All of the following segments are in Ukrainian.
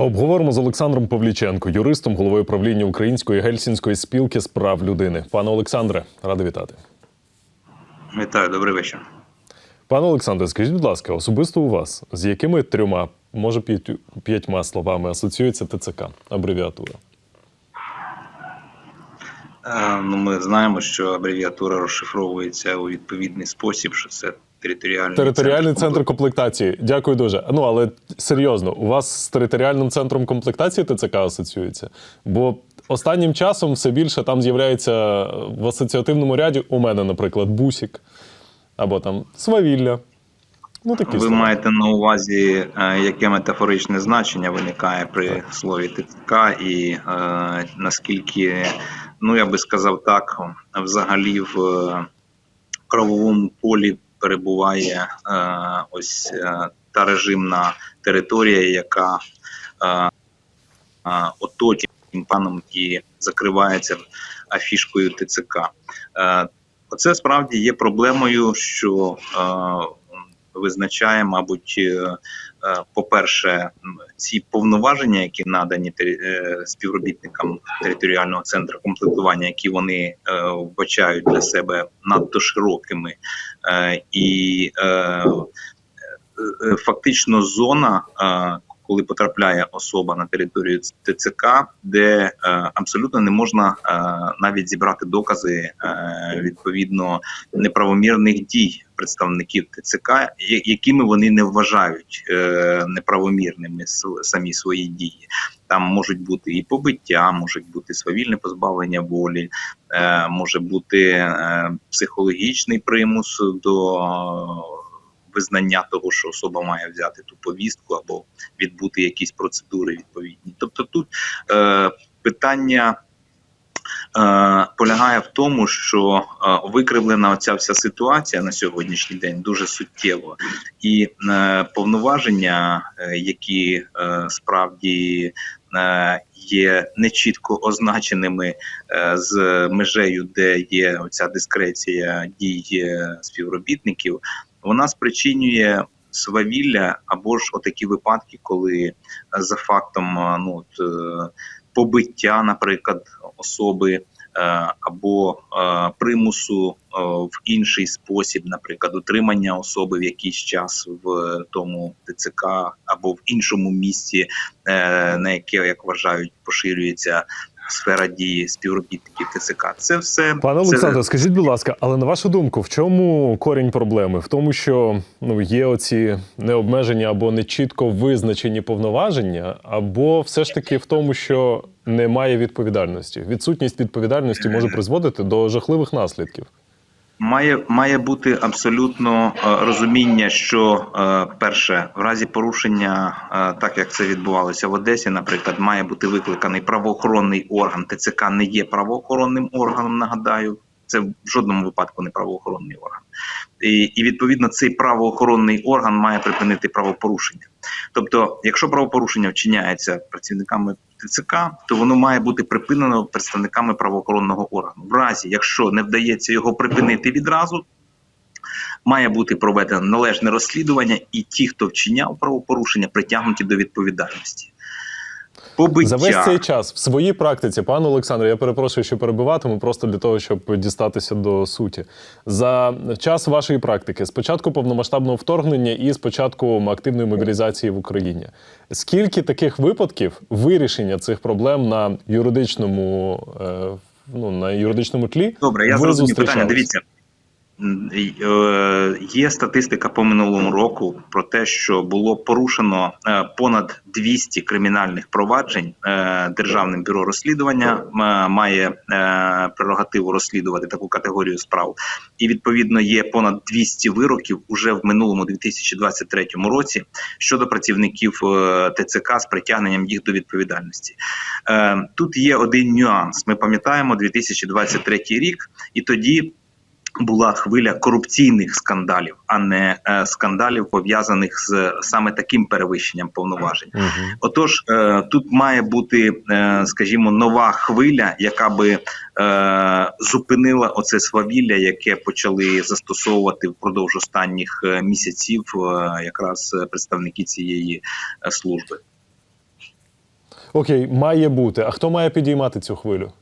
Обговоримо з Олександром Павліченко, юристом, головою правління Української гельсінської спілки з прав людини. Пане Олександре, радий вітати. Вітаю, добрий вечір. Пане Олександре, скажіть, будь ласка, особисто у вас з якими трьома, може п'ятьма словами асоціюється ТЦК, абревіатура? Е, Ну, ми знаємо, що абревіатура розшифровується у відповідний спосіб, що це територіальний, Територіальний центр комплекту. комплектації. Дякую дуже. Ну але серйозно, у вас з територіальним центром комплектації ТЦК асоціюється? Бо останнім часом все більше там з'являється в асоціативному ряді у мене, наприклад, бусік або там свавілля. Ну, такі Ви слова. маєте на увазі, е, яке метафоричне значення виникає при слові ТЦК, і е, наскільки, ну я би сказав так, взагалі в е, правовому полі перебуває е, ось е, та режимна територія, яка е, оточує паном і закривається афішкою ТЦК. Оце справді є проблемою, що визначає, мабуть, е, е, по-перше, ці повноваження, які надані е, співробітникам територіального центру комплектування, які вони вбачають для себе надто широкими, і фактично зона. Коли потрапляє особа на територію ТЦК, де е, абсолютно не можна е, навіть зібрати докази е, відповідно неправомірних дій представників ТЦК, якими вони не вважають е, неправомірними самі свої дії. Там можуть бути і побиття, можуть бути свавільне позбавлення волі, е, може бути е, психологічний примус до визнання того, що особа має взяти ту повістку або відбути якісь процедури відповідні. Тобто тут е, питання е, полягає в тому, що е, викривлена оця вся ситуація на сьогоднішній день дуже суттєво, і е, повноваження, які справді є нечітко означеними з межею, де є оця дискреція дій співробітників, вона спричинює свавілля або ж отакі випадки, коли е, за фактом е, ну е, побиття, наприклад, особи або е, примусу е, в інший спосіб, наприклад, утримання особи в якийсь час в тому ТЦК або в іншому місці, е, на яке, як вважають, поширюється сфера дії співробітників ТЦК. Це все Пане це- Олександре, скажіть, будь ласка, але на вашу думку, в чому корінь проблеми? В тому, що ну є оці необмежені або не чітко визначені повноваження, або все ж таки в тому, що немає відповідальності. Відсутність відповідальності може призводити до жахливих наслідків. Має має бути абсолютно е, розуміння, що е, перше, в разі порушення, е, так як це відбувалося в Одесі, наприклад, має бути викликаний правоохоронний орган. ТЦК не є правоохоронним органом. Нагадаю, це в жодному випадку не правоохоронний орган, і, і відповідно цей правоохоронний орган має припинити правопорушення. Тобто, якщо правопорушення вчиняється працівниками ТЦК, то воно має бути припинено представниками правоохоронного органу. В разі, якщо не вдається його припинити відразу, має бути проведено належне розслідування, і ті, хто вчиняв правопорушення, притягнуті до відповідальності. Побиття. За весь цей час в своїй практиці, пане Олександре, я перепрошую, що перебиватиму, просто для того, щоб дістатися до суті. За час вашої практики, з початку повномасштабного вторгнення і з початку активної мобілізації в Україні, скільки таких випадків вирішення цих проблем на юридичному, е, ну, на юридичному тлі? Добре, я зрозумів питання. Дивіться. Е, Є статистика по минулому року про те, що було порушено е, понад 200 кримінальних проваджень. Е, Державним бюро розслідування має прерогативу розслідувати таку категорію справ, і відповідно є понад 200 вироків уже в минулому 2023 році щодо працівників ТЦК з притягненням їх до відповідальності. Тут є один нюанс. Ми пам'ятаємо 2023 рік, і тоді була хвиля корупційних скандалів, а не е, скандалів пов'язаних з саме таким перевищенням повноважень. Мгм. Отож, е, тут має бути, е, скажімо, нова хвиля, яка би е, зупинила оце свавілля, яке почали застосовувати впродовж останніх е, місяців, е, якраз представники цієї е, служби. Окей, має бути. А хто має підіймати цю хвилю?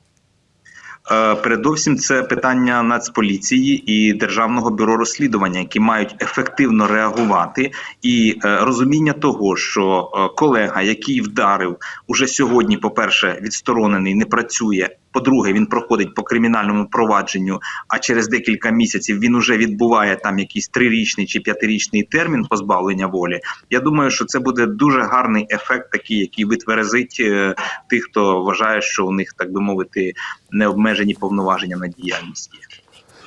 Е, Передовсім це питання Нацполіції і Державного бюро розслідування, які мають ефективно реагувати, і е, розуміння того, що е, колега, який вдарив уже сьогодні, по-перше, відсторонений, не працює. По-друге, він проходить по кримінальному провадженню, а через декілька місяців він уже відбуває там якийсь трирічний чи п'ятирічний термін позбавлення волі. Я думаю, що це буде дуже гарний ефект, такий, який витверезить е, тих, хто вважає, що у них, так би мовити, необмежені повноваження на діяльність.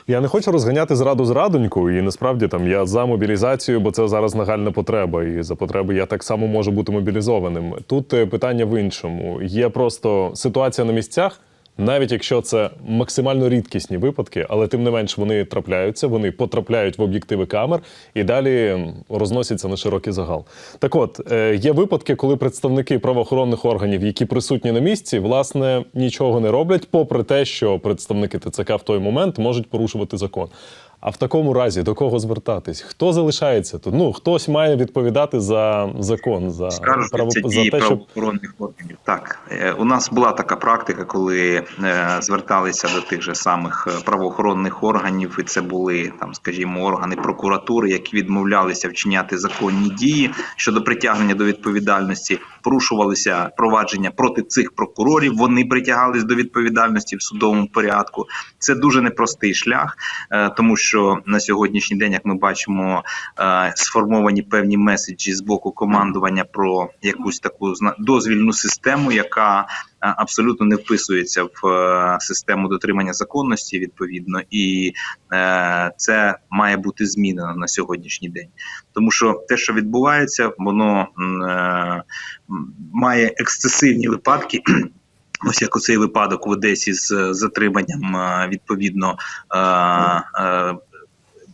Я не хочу розганяти зраду зрадоньку, і насправді там я за мобілізацію, бо це зараз нагальна потреба, і за потреби я так само можу бути мобілізованим. Тут е, питання в іншому. Є просто ситуація на місцях. Навіть якщо це максимально рідкісні випадки, але тим не менш вони трапляються, вони потрапляють в об'єктиви камер і далі розносяться на широкий загал. Так от е, є випадки, коли представники правоохоронних органів, які присутні на місці, власне нічого не роблять, попри те, що представники ТЦК в той момент можуть порушувати закон. А в такому разі до кого звертатись? Хто залишається тут? Ну хтось має відповідати за закон, за право за те, щоб правоохоронних органів. Так е, у нас була така практика, коли е, зверталися до тих же самих е, правоохоронних органів, і це були там, скажімо, органи прокуратури, які відмовлялися вчиняти законні дії щодо притягнення до відповідальності. Порушувалися провадження проти цих прокурорів. Вони притягались до відповідальності в судовому порядку. Це дуже непростий шлях, тому що на сьогоднішній день, як ми бачимо, е, сформовані певні меседжі з боку командування про якусь таку дозвільну систему, яка е, абсолютно не вписується в е, систему дотримання законності відповідно, і це має бути змінено на сьогоднішній день. Тому що те, що відбувається, воно має ексцесивні випадки. Ось як оцей випадок в Одесі з е, затриманням е, відповідно е,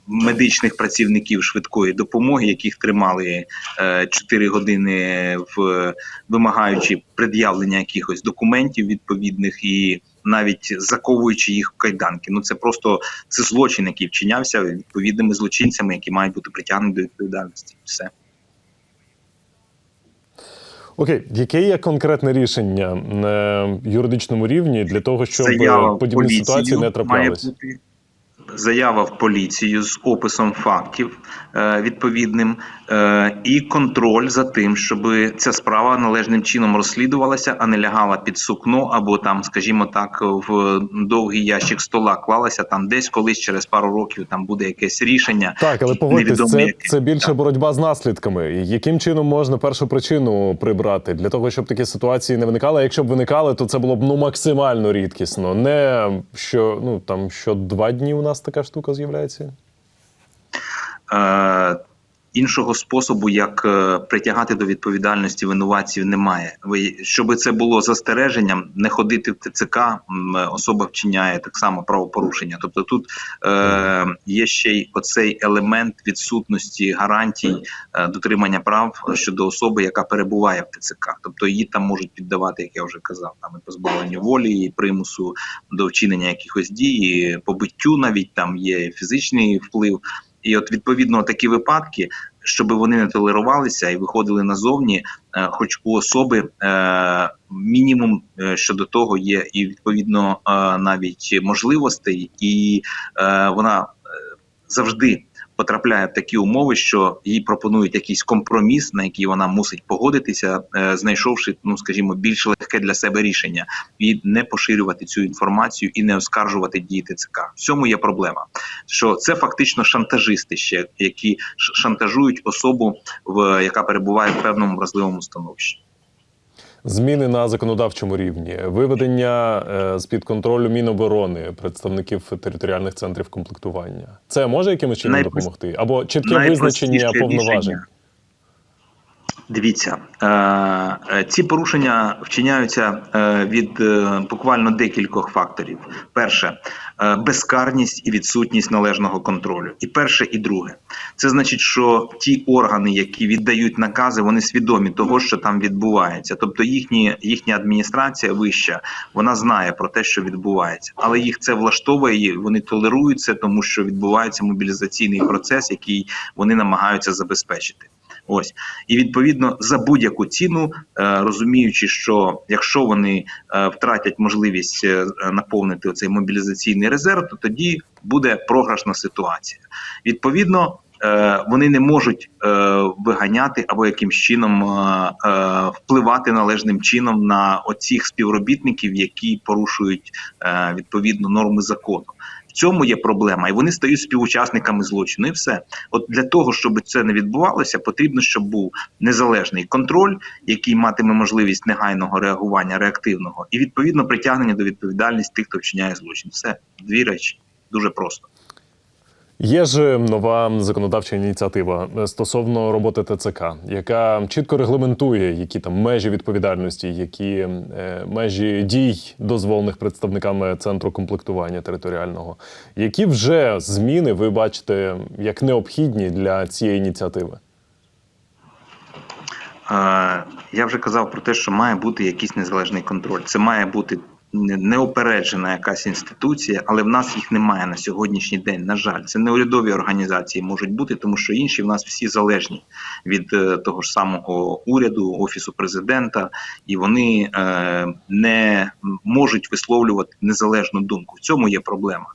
медичних працівників швидкої допомоги, яких тримали е, 4 години в вимагаючи пред'явлення якихось документів відповідних і навіть заковуючи їх в кайданки. Ну це просто це злочин, який вчинявся відповідними злочинцями, які мають бути притягнені до відповідальності. Все. Окей, яке є конкретне рішення на юридичному рівні для того, щоб Заява е, подібні поліцію ситуації не має бути. Заява в поліцію з описом фактів е, відповідним е, і контроль за тим, щоб ця справа належним чином розслідувалася, а не лягала під сукно або там, скажімо так, в довгий ящик стола клалася там десь колись через пару років там буде якесь рішення. Так, але погодьтесь, це, це більше Так. боротьба з наслідками. Яким чином можна першу причину прибрати для того, щоб такі ситуації не виникали? Якщо б виникали, то це було б ну максимально рідкісно. Не що ну там що два дні у нас така штука з'являється. Е, іншого способу, як е, притягати до відповідальності винуватців, немає. Ви щоб це було застереженням, не ходити в ТЦК, особа вчиняє так само правопорушення. Тобто тут е, є ще й оцей елемент відсутності гарантій е, дотримання прав щодо особи, яка перебуває в ТЦК. Тобто її там можуть піддавати, як я вже казав, там і позбавленню волі, і примусу до вчинення якихось дій, і побиттю навіть там є фізичний вплив. І от відповідно такі випадки, щоб вони не толерувалися і виходили назовні, е, хоч у особи е, мінімум е, щодо того є і відповідно навіть можливостей, і вона завжди потрапляє в такі умови, що їй пропонують якийсь компроміс, на який вона мусить погодитися, е, знайшовши, ну скажімо, більш легке для себе рішення, і не поширювати цю інформацію і не оскаржувати дії ТЦК. В цьому є проблема що це фактично шантажисти, ще які шантажують особу, в яка перебуває в певному вразливому становищі. Зміни на законодавчому рівні, виведення е, з під контролю Міноборони представників територіальних центрів комплектування. Це може якимось чином допомогти? Або чітке визначення повноважень. рішення. Дивіться, е, е, ці порушення вчиняються е, від буквально декількох факторів. Перше безкарність і відсутність належного контролю. І перше, і друге. Це значить, що ті органи, які віддають накази, вони свідомі того, що там відбувається. Тобто їхні, їхня адміністрація вища, вона знає про те, що відбувається, але їх це влаштовує, вони толерують це, тому що відбувається мобілізаційний процес, який вони намагаються забезпечити. Ось і відповідно за будь-яку ціну, е, розуміючи, що якщо вони е, втратять можливість е, наповнити цей мобілізаційний резерв, то тоді буде програшна ситуація. Відповідно, вони не можуть виганяти або якимсь чином впливати належним чином на оцих співробітників, які порушують відповідно норми закону. Цьому є проблема, і вони стають співучасниками злочину. І все, от для того, щоб це не відбувалося, потрібно, щоб був незалежний контроль, який матиме можливість негайного реагування, реактивного, і відповідно притягнення до відповідальності тих, хто вчиняє злочин. Все дві речі дуже просто. Є ж нова законодавча ініціатива е, стосовно роботи ТЦК, яка чітко регламентує, які там межі відповідальності, які е, межі дій, дозволених представниками центру комплектування територіального. Які вже зміни ви бачите як необхідні для цієї ініціативи? Я вже казав про те, що має бути якийсь незалежний контроль. Це має бути не- неупереджена якась інституція, але в нас їх немає на сьогоднішній день. На жаль, це не урядові організації можуть бути, тому що інші в нас всі залежні від е, того ж самого уряду, офісу президента, і вони е, не можуть висловлювати незалежну думку. В цьому є проблема.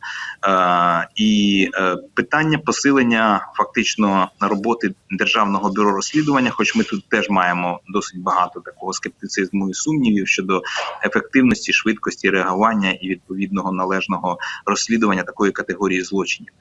Е, і е, питання посилення фактично роботи державного бюро розслідування, хоч ми тут теж маємо досить багато такого скептицизму і сумнівів щодо ефективності, швидкості реагування і відповідного належного розслідування такої категорії злочинів,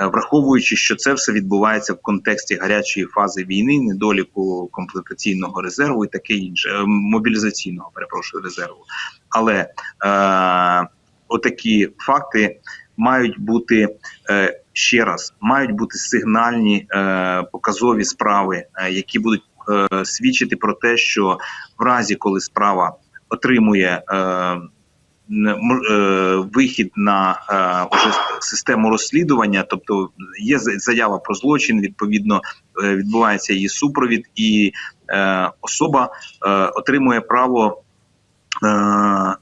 Е, враховуючи, що це все відбувається в контексті гарячої фази війни, недоліку комплектаційного резерву і таке інше, е, мобілізаційного перепрошую резерву. Але е, отакі факти мають бути е, ще раз, мають бути сигнальні е, показові справи, е, які будуть е, свідчити про те, що в разі, коли справа отримує е, вихід на е, уже систему розслідування, тобто є за- заява про злочин, відповідно е, відбувається її супровід, і е, особа е, отримує право. Е,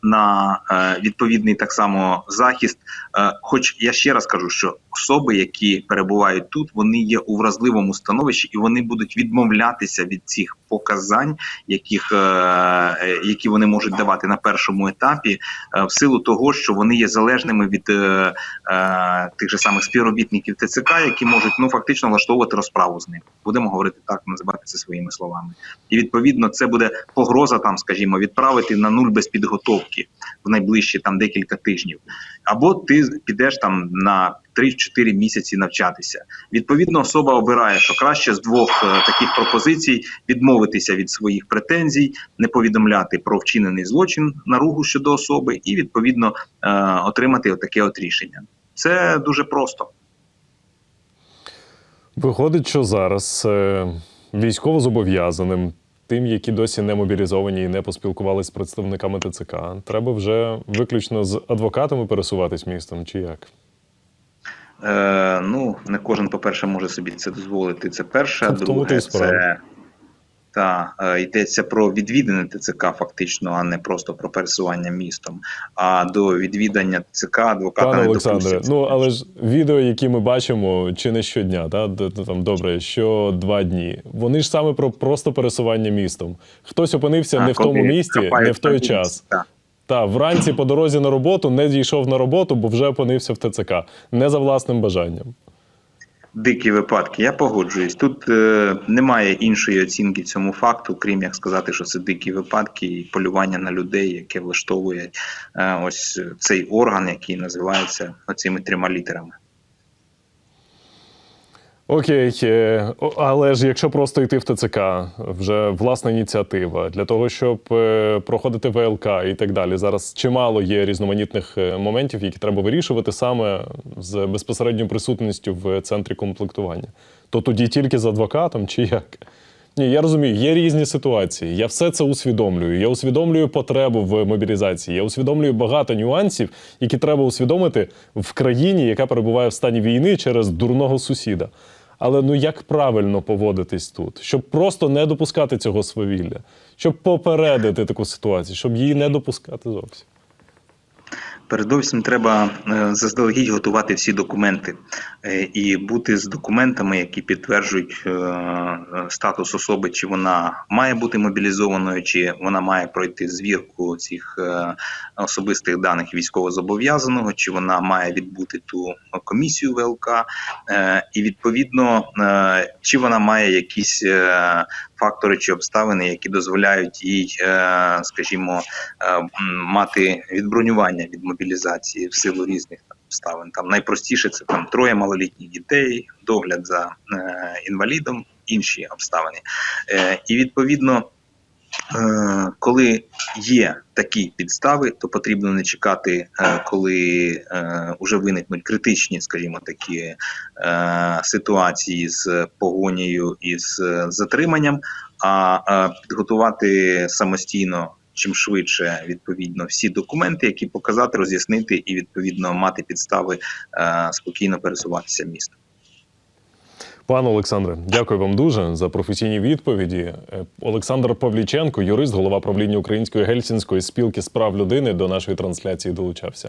На е, відповідний так само захист, Е, хоч я ще раз кажу, що особи, які перебувають тут, вони є у вразливому становищі, і вони будуть відмовлятися від цих показань, яких які вони можуть давати на першому етапі, в силу того, що вони є залежними від тих же самих співробітників ТЦК, які можуть ну фактично влаштовувати розправу з ним. Будемо говорити так, називати це своїми словами. І відповідно це буде погроза, там, скажімо, відправити на нуль без підготовки в найближчі там декілька тижнів. Або ти підеш там на 3-4 місяці навчатися. Відповідно, особа обирає, що краще з двох е, таких пропозицій відмовитися від своїх претензій, не повідомляти про вчинений злочин наругу щодо особи, і відповідно е, отримати отаке от рішення. Це дуже просто. Виходить, що зараз е, військовозобов'язаним, тим, які досі не мобілізовані і не поспілкувалися з представниками ТЦК, треба вже виключно з адвокатами пересуватись містом, чи як? Е, ну, не кожен, по-перше, може собі це дозволити. Це перше. Друге, це та, е, йдеться про відвідини ТЦК, фактично, а не просто про пересування містом. А до відвідання ТЦК адвоката Пане не Олександре, ну але ж відео, які ми бачимо, чи не щодня, та там добре, що два дні. Вони ж саме про просто пересування містом. Хтось опинився А, не в тому місті, не в той на час. так. Та вранці по дорозі на роботу не дійшов на роботу, бо вже опинився в ТЦК, не за власним бажанням. Дикі випадки, я погоджуюсь. Тут е, немає іншої оцінки цьому факту, крім як сказати, що це дикі випадки і полювання на людей, яке влаштовує е, ось цей орган, який називається оцими трьома літерами. Окей, але ж якщо просто йти в ТЦК, вже власна ініціатива для того, щоб е, проходити ВЛК і так далі. Зараз чимало є різноманітних е, моментів, які треба вирішувати саме з безпосередньою присутністю в центрі комплектування. То тоді тільки з адвокатом чи як? Ні, я розумію, є різні ситуації. Я все це усвідомлюю. Я усвідомлюю потребу в мобілізації. Я усвідомлюю багато нюансів, які треба усвідомити в країні, яка перебуває в стані війни через дурного сусіда. Але ну як правильно поводитись тут, щоб просто не допускати цього свавілля, щоб попередити таку ситуацію, щоб її не допускати зовсім. Передовсім треба е, заздалегідь готувати всі документи е, і бути з документами, які підтверджують е, статус особи, чи вона має бути мобілізованою, чи вона має пройти звірку цих особистих даних військовозобов'язаного, чи вона має відбути ту комісію ВЛК, і відповідно, чи вона має якісь фактори чи обставини, які дозволяють їй, е, скажімо, е, мати відбронювання від мобілізації в силу різних обставин. Там найпростіше це там троє малолітніх дітей, догляд за е, інвалідом, інші обставини. І відповідно. Е, Коли є такі підстави, то потрібно не чекати, е, коли е, вже виникнуть критичні, скажімо, такі е, ситуації з погонею і з е, затриманням, а е, підготувати самостійно чим швидше відповідно всі документи, які показати, роз'яснити і відповідно мати підстави е, спокійно пересуватися містом. Пане Олександре, дякую вам дуже за професійні відповіді. Е, Олександр Павліченко, юрист, голова правління Української гельсінської спілки з прав людини, до нашої трансляції долучався.